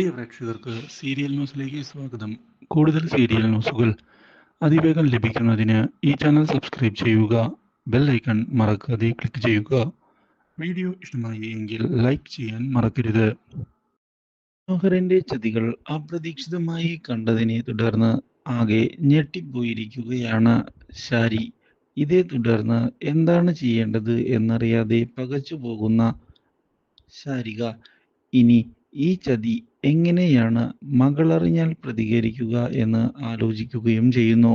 പ്രിയ പ്രേക്ഷകർക്ക് സീരിയൽ ന്യൂസിലേക്ക് സ്വാഗതം. കൂടുതൽ സീരിയൽ ന്യൂസുകൾ അതിവേഗം ലഭിക്കുന്നതിന് ഈ ചാനൽ സബ്സ്ക്രൈബ് ചെയ്യുക ബെൽ ഐക്കൺ മറക്കാതെ ക്ലിക്ക് ചെയ്യുക. വീഡിയോ ഇഷ്ടമായി എങ്കിൽ ലൈക്ക് ചെയ്യാൻ മറക്കരുത്. മനോഹരന്റെ ചതികൾ അപ്രതീക്ഷിതമായി കണ്ടതിനെ തുടർന്ന് ആകെ ഞെട്ടിപ്പോയിരിക്കുകയാണ് ശാരി. ഇതേ തുടർന്ന് എന്താണ് ചെയ്യേണ്ടത് എന്നറിയാതെ പകച്ചു പോകുന്ന ശാരിക. ഇനി ഈ ചതി എങ്ങനെയാണ് മകളറിഞ്ഞാൽ പ്രതികരിക്കുക എന്ന് ആലോചിക്കുകയും ചെയ്യുന്നു?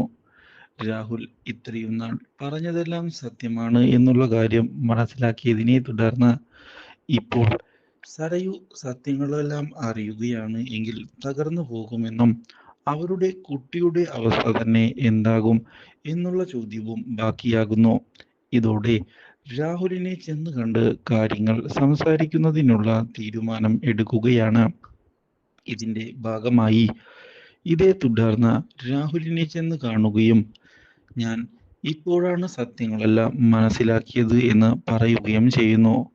രാഹുൽ ഇത്രയും നാൾ പറഞ്ഞതെല്ലാം സത്യമാണ് എന്നുള്ള കാര്യം മനസ്സിലാക്കിയതിനെ തുടർന്ന് ഇപ്പോൾ സരയു സത്യങ്ങളെല്ലാം അറിയുകയാണ് എങ്കിൽ തകർന്നു പോകുമെന്നും അവരുടെ കുട്ടിയുടെ അവസ്ഥ തന്നെ എന്താകും എന്നുള്ള ചോദ്യവും ബാക്കിയാകുന്നു. ഇതോടെ രാഹുലിനെ ചെന്ന് കണ്ട് കാര്യങ്ങൾ സംസാരിക്കുന്നതിനുള്ള തീരുമാനം എടുക്കുകയാണ്. ഇതിന്റെ ഭാഗമായി. ഇതേ തുടർന്ന് രാഹുലിനെ ചെന്ന് കാണുകയും ഞാൻ ഇപ്പോഴാണ് സത്യങ്ങളെല്ലാം മനസ്സിലാക്കിയത് എന്ന് പറയുകയും ചെയ്യുന്നു.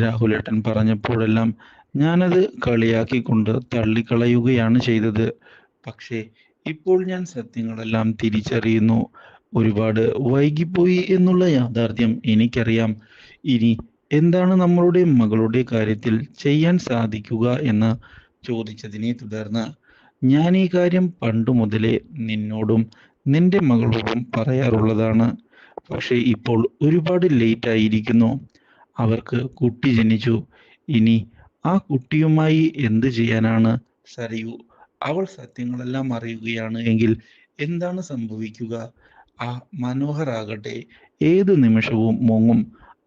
രാഹുലേട്ടൻ പറഞ്ഞപ്പോഴെല്ലാം ഞാനത് കളിയാക്കിക്കൊണ്ട് തള്ളിക്കളയുകയാണ് ചെയ്തത്. പക്ഷേ ഇപ്പോൾ ഞാൻ സത്യങ്ങളെല്ലാം തിരിച്ചറിയുന്നു. ഒരുപാട് വൈകിപ്പോയി എന്നുള്ള യാഥാർത്ഥ്യം എനിക്കറിയാം. ഇനി എന്താണ് നമ്മളുടെ മകളുടെ കാര്യത്തിൽ ചെയ്യാൻ സാധിക്കുക എന്ന് ചോദിച്ചതിനെ തുടർന്ന് ഞാൻ ഈ കാര്യം പണ്ടു മുതലേ നിന്നോടും നിന്റെ മകളോടും പറയാറുള്ളതാണ്. പക്ഷേ ഇപ്പോൾ ഒരുപാട് ലേറ്റ് ആയിരിക്കുന്നു. അവർക്ക് കുട്ടി ജനിച്ചു. ഇനി ആ കുട്ടിയുമായി എന്ത് ചെയ്യാനാണ്? സരയു അവൾ സത്യങ്ങളെല്ലാം അറിയുകയാണ് എങ്കിൽ എന്താണ് സംഭവിക്കുക? ആ മനോഹർ ആകട്ടെ ഏത് നിമിഷവും മുങ്ങും.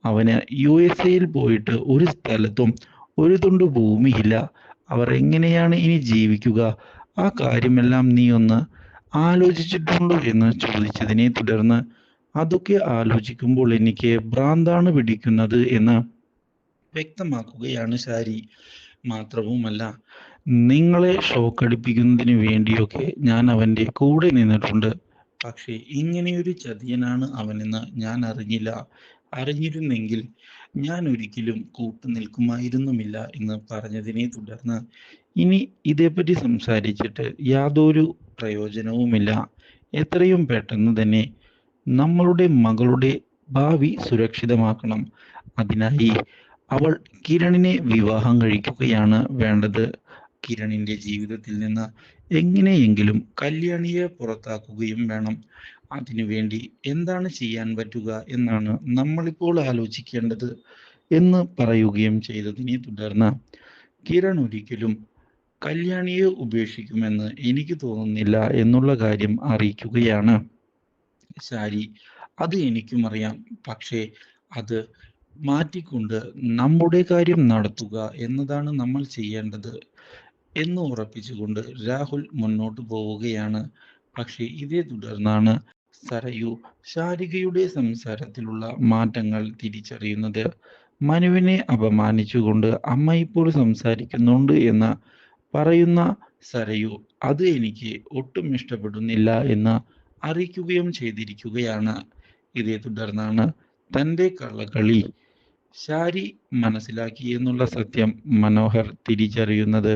അവന് യു എസ് എയിൽ പോയിട്ട് ഒരു സ്ഥലത്തും ഒരു തുണ്ട് ഭൂമിയില്ല അവർ എങ്ങനെയാണ് ഇനി ജീവിക്കുക? ആ കാര്യമെല്ലാം നീ ഒന്ന് ആലോചിച്ചിട്ടുണ്ടോ എന്ന് ചോദിച്ചതിനെ തുടർന്ന് അതൊക്കെ ആലോചിക്കുമ്പോൾ എനിക്ക് ഭ്രാന്താണ് പിടിക്കുന്നത് എന്ന് വ്യക്തമാക്കുകയാണ് ശാരി. മാത്രവുമല്ല നിങ്ങളെ ഷോക്കടിപ്പിക്കുന്നതിന് വേണ്ടിയൊക്കെ ഞാൻ അവന്റെ കൂടെ നിന്നിട്ടുണ്ട്. പക്ഷേ ഇങ്ങനെയൊരു ചതിയനാണ് അവനെന്ന് ഞാൻ അറിഞ്ഞില്ല. അറിഞ്ഞിരുന്നെങ്കിൽ ഞാൻ ഒരിക്കലും കൂട്ടു നിൽക്കുമായിരുന്നുമില്ല എന്ന് പറഞ്ഞതിനെ തുടർന്ന് ഇനി ഇതേപ്പറ്റി സംസാരിച്ചിട്ട് യാതൊരു പ്രയോജനവുമില്ല. എത്രയും പെട്ടെന്ന് തന്നെ നമ്മളുടെ മകളുടെ ഭാവി സുരക്ഷിതമാക്കണം. അതിനായി അവൾ കിരണിനെ വിവാഹം കഴിക്കുകയാണ് വേണ്ടത്. കിരണിന്റെ ജീവിതത്തിൽ നിന്ന് എങ്ങനെയെങ്കിലും കല്യാണിയെ പുറത്താക്കുകയും വേണം. അതിനുവേണ്ടി എന്താണ് ചെയ്യാൻ പറ്റുക എന്നാണ് നമ്മളിപ്പോൾ ആലോചിക്കേണ്ടത് എന്ന് പറയുകയും ചെയ്തതിനെ തുടർന്ന് കിരൺ ഒരിക്കലും കല്യാണിയെ ഉപേക്ഷിക്കുമെന്ന് എനിക്ക് തോന്നുന്നില്ല എന്നുള്ള കാര്യം അറിയിക്കുകയാണ്. ശാരി അത് എനിക്കും അറിയാം. പക്ഷേ അത് മാറ്റിക്കൊണ്ട് നമ്മുടെ കാര്യം നടത്തുക എന്നതാണ് നമ്മൾ ചെയ്യേണ്ടത്. എന്ന് ഉറപ്പിച്ചുകൊണ്ട് രാഹുൽ മുന്നോട്ട് പോവുകയാണ്. പക്ഷേ ഇതേ തുടർന്നാണ് സരയു ശാരികയുടെ സംസാരത്തിലുള്ള മാറ്റങ്ങൾ തിരിച്ചറിയുന്നത്. മനുവിനെ അപമാനിച്ചുകൊണ്ട് അമ്മ ഇപ്പോൾ സംസാരിക്കുന്നുണ്ട് എന്ന് പറയുന്ന സരയു അത് എനിക്ക് ഒട്ടും ഇഷ്ടപ്പെടുന്നില്ല എന്ന് അറിയിക്കുകയും ചെയ്തിരിക്കുകയാണ്. ഇതേ തുടർന്നാണ് തന്റെ കള്ളക്കളി ശാരി മനസ്സിലാക്കി എന്നുള്ള സത്യം മനോഹർ തിരിച്ചറിയുന്നത്.